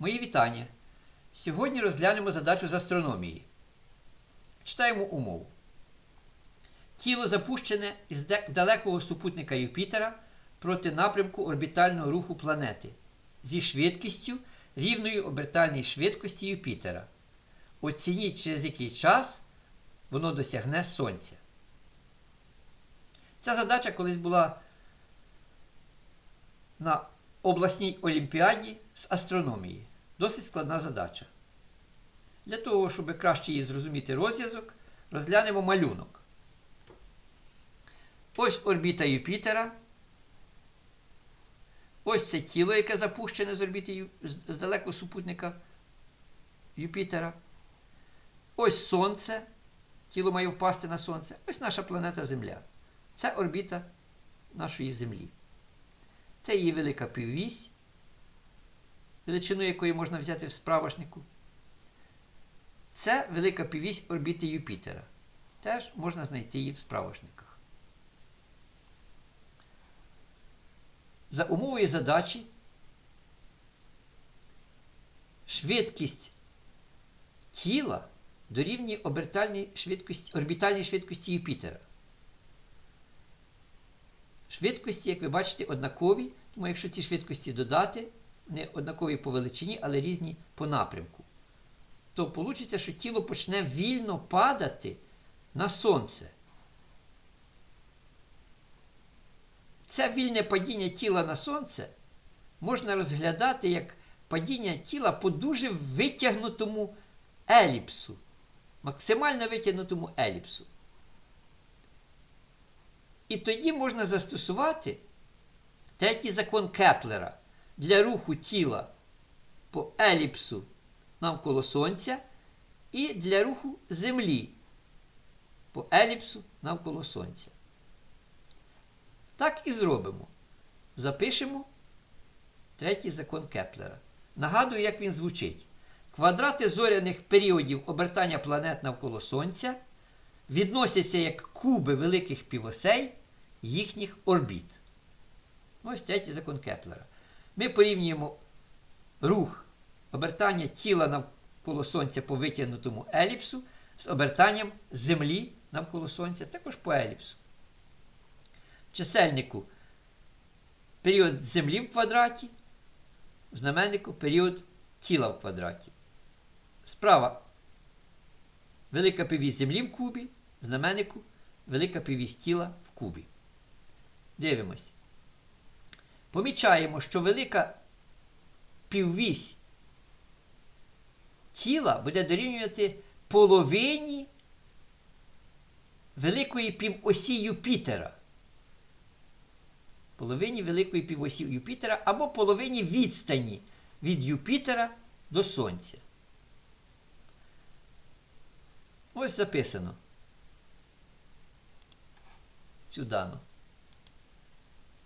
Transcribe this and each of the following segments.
Мої вітання. Сьогодні розглянемо задачу з астрономії. Читаємо умову. Тіло запущене із далекого супутника Юпітера проти напрямку орбітального руху планети зі швидкістю рівною обертальній швидкості Юпітера. Оцініть, через який час воно досягне Сонця. Ця задача колись була на обласній олімпіаді з астрономії. Досить складна задача. Для того, щоб краще її зрозуміти розв'язок, розглянемо малюнок. Ось орбіта Юпітера. Ось це тіло, яке запущене з орбіти з далекого супутника Юпітера. Ось Сонце. Тіло має впасти на Сонце. Ось наша планета Земля. Це орбіта нашої Землі. Це її велика піввісь, величину якої можна взяти в справочнику. Це велика піввісь орбіти Юпітера. Теж можна знайти її в справочниках. За умовою задачі швидкість тіла дорівнює обертальній швидкості, орбітальній швидкості Юпітера. Швидкості, як ви бачите, однакові, тому якщо ці швидкості додати, не однакові по величині, але різні по напрямку, то вийде, що тіло почне вільно падати на сонце. Це вільне падіння тіла на сонце можна розглядати як падіння тіла по дуже витягнутому еліпсу, максимально витягнутому еліпсу. І тоді можна застосувати третій закон Кеплера для руху тіла по еліпсу навколо Сонця і для руху Землі по еліпсу навколо Сонця. Так і зробимо. Запишемо третій закон Кеплера. Нагадую, як він звучить. Квадрати зоряних періодів обертання планет навколо Сонця відносяться як куби великих півосей їхніх орбіт. Ось третій закон Кеплера. Ми порівнюємо рух обертання тіла навколо Сонця по витягнутому еліпсу з обертанням Землі навколо Сонця, також по еліпсу. В чисельнику період Землі в квадраті, в знаменнику період тіла в квадраті. Справа велика півість Землі в кубі, в знаменнику велика півість тіла в кубі. Дивимось. Помічаємо, що велика піввісь тіла буде дорівнювати половині великої півосі Юпітера. Половині великої півосі Юпітера або половині відстані від Юпітера до Сонця. Ось записано. Цю дану,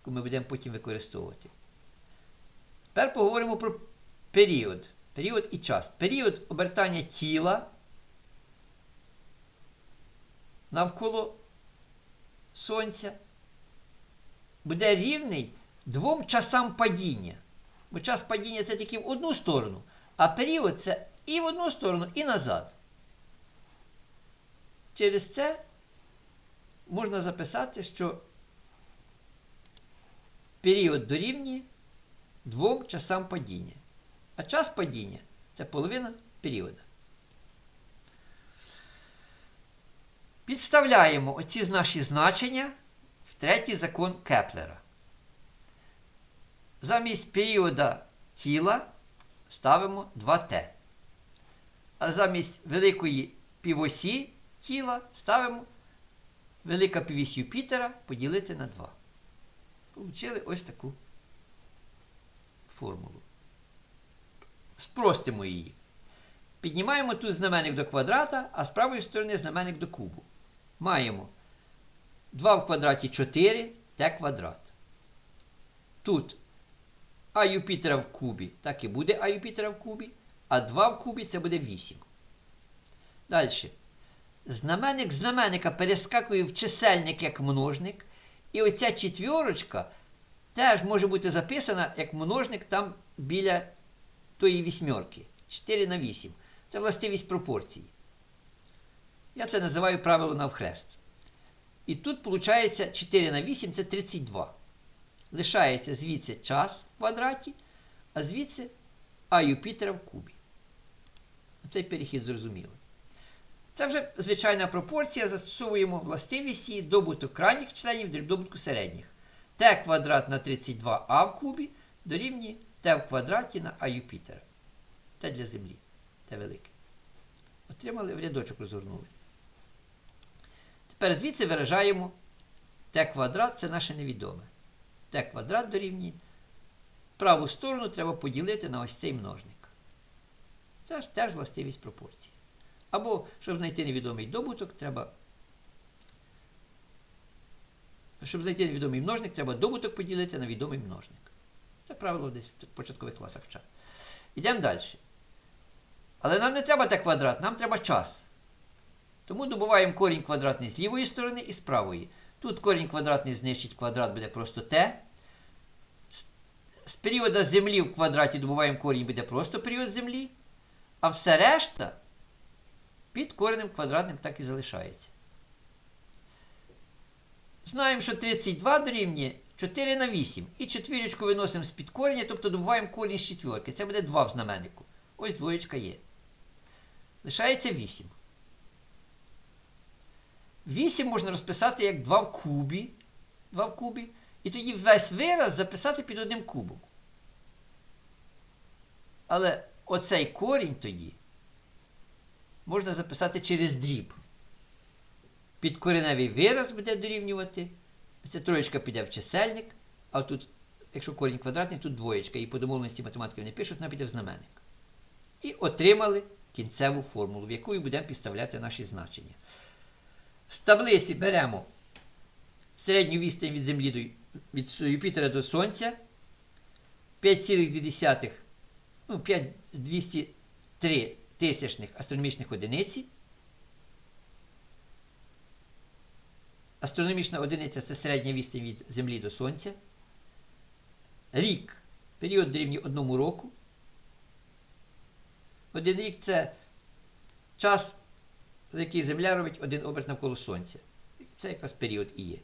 яку ми будемо потім використовувати. Тепер поговоримо про період. Період і час. Період обертання тіла навколо Сонця буде рівний двом часам падіння. Бо час падіння це тільки в одну сторону, а період це і в одну сторону, і назад. Через це можна записати, що період дорівнює двом часам падіння. А час падіння це половина періоду. Підставляємо оці наші значення в третій закон Кеплера. Замість періода тіла ставимо 2Т. А замість великої півосі тіла ставимо велика півісь Юпітера поділити на 2. Получили ось таку формулу. Спростимо її. Піднімаємо тут знаменник до квадрата, а з правої сторони знаменник до кубу. Маємо 2 в квадраті 4 t квадрат. Тут а Юпітера в кубі, так і буде А Юпітера в кубі, а 2 в кубі це буде 8. Далі. Знаменник знаменника перескакує в чисельник як множник. І оця четвірочка теж може бути записана як множник там біля тої вісьмерки. 4 на 8. Це властивість пропорцій. Я це називаю правило навхрест. І тут виходить 4 на 8 це 32. Лишається звідси час в квадраті, а звідси А Юпітера в кубі. Цей перехід зрозуміло. Це вже звичайна пропорція. Застосовуємо властивість її добуток крайніх членів дріб добутку середніх. Т квадрат на 32а в кубі дорівнює Т в квадраті на А Юпітера. Т для Землі. Т велике. Отримали в рядочок розгорнули. Тепер звідси виражаємо Т квадрат це наше невідоме. Т квадрат дорівнює. Праву сторону треба поділити на ось цей множник. Це ж теж властивість пропорції. Або, щоб знайти невідомий добуток, треба. Щоб знайти невідомий множник, треба добуток поділити на відомий множник. Це правило десь в початкових класах вчать. Йдемо далі. Але нам не треба Т квадрат, нам треба час. Тому добуваємо корінь квадратний з лівої сторони і з правої. Тут корінь квадратний знищить квадрат буде просто t. З- періоду землі в квадраті добуваємо корінь буде просто період землі. А все решта під коренем квадратним так і залишається. Знаємо, що 32 дорівнює 4 на 8. І четвірочку виносимо з-під кореня, тобто добуваємо корінь з четверки. Це буде 2 в знаменнику. Ось двоєчка є. Лишається 8. 8 можна розписати як 2 в кубі. 2 в кубі. І тоді весь вираз записати під одним кубом. Але оцей корінь тоді можна записати через дріб. Підкореневий вираз буде дорівнювати. Ця троєчка піде в чисельник, а тут, якщо корінь квадратний, тут двоєчка. І по домовленості математиків не пишуть, вона піде в знаменник. І отримали кінцеву формулу, в яку будемо підставляти наші значення. З таблиці беремо середню відстань від Землі до від Юпітера до Сонця 5,2, ну, 5,203 тисячних астрономічних одиниці. Астрономічна одиниця це середня відстань від Землі до Сонця. Рік період дорівнює одному року. Один рік це час, за який Земля робить один оберт навколо Сонця. Це якраз період і є.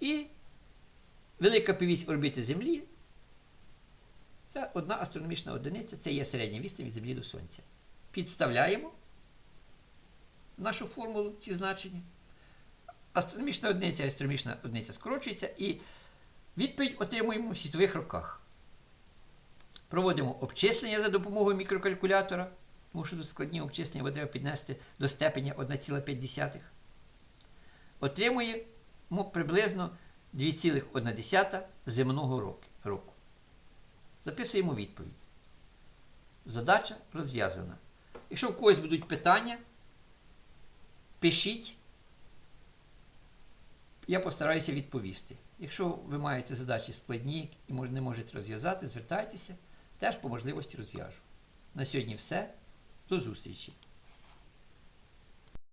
І велика півість орбіти Землі це одна астрономічна одиниця, це є середня відстань від Землі до Сонця. Підставляємо нашу формулу ці значення. Астрономічна одиниця астрономічна одиниця скорочується, і відповідь отримуємо в світових роках. Проводимо обчислення за допомогою мікрокалькулятора, тому що тут складні обчислення, треба піднести до степеня 1,5. Отримуємо приблизно 2,1 земного року. Записуємо відповідь. Задача розв'язана. Якщо в когось будуть питання, пишіть. Я постараюся відповісти. Якщо ви маєте задачі складні і не можете розв'язати, звертайтеся, теж по можливості розв'яжу. На сьогодні все. До зустрічі!